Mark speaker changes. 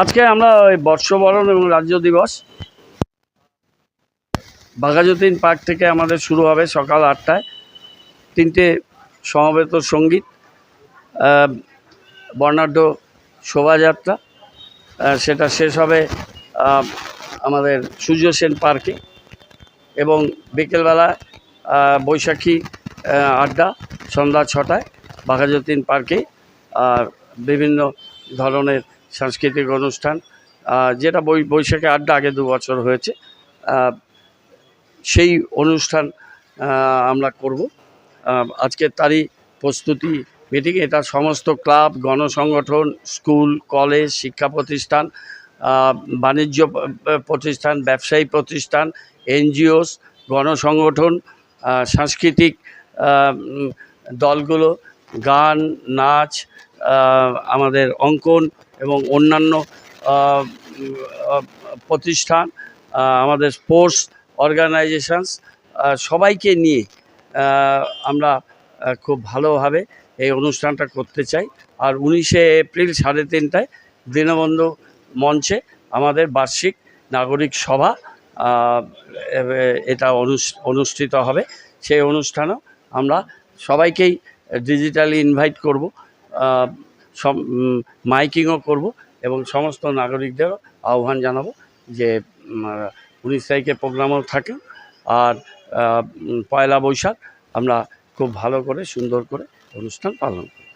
Speaker 1: আজকে আমরা ওই বর্ষবরণ এবং রাজ্য দিবস বাঘাযতীন পার্ক থেকে আমাদের শুরু হবে সকাল আটটায়। তিনটে সমবেত সংগীত বর্ণাঢ্য শোভাযাত্রা সেটা শেষ হবে আমাদের সূর্য সেন পার্কে এবং বিকেলবেলা বৈশাখী আড্ডা সন্ধ্যা ছটায় বাঘাযতীন পার্কে, আর বিভিন্ন ধরনের সাংস্কৃতিক অনুষ্ঠান যেটা বৈ বৈশাখে আড্ডা আগে দু বছর হয়েছে সেই অনুষ্ঠান আমরা করব। আহ, আজকের তারই প্রস্তুতি মিটিং এটা সমস্ত ক্লাব গণসংগঠন স্কুল কলেজ শিক্ষা প্রতিষ্ঠান বাণিজ্য প্রতিষ্ঠান ব্যবসায়ী প্রতিষ্ঠান এনজিওস গণসংগঠন সাংস্কৃতিক দলগুলো গান নাচ আমাদের অঙ্কন এবং অন্যান্য প্রতিষ্ঠান আমাদের স্পোর্টস অর্গানাইজেশনস সবাইকে নিয়ে আমরা খুব ভালোভাবে এই অনুষ্ঠানটা করতে চাই। আর উনিশে এপ্রিল সাড়ে তিনটায় দীনবন্ধু মঞ্চে আমাদের বার্ষিক নাগরিক সভা এটা অনুষ্ঠিত হবে। সেই অনুষ্ঠানেও আমরা সবাইকেই ডিজিটালি ইনভাইট করব। সব মাইকিংও করব এবং সমস্ত নাগরিকদেরও আহ্বান জানাব যে উনিশ তারিখে প্রোগ্রামও থাকে আর পয়লা বৈশাখ আমরা খুব ভালো করে সুন্দর করে অনুষ্ঠান পালন করি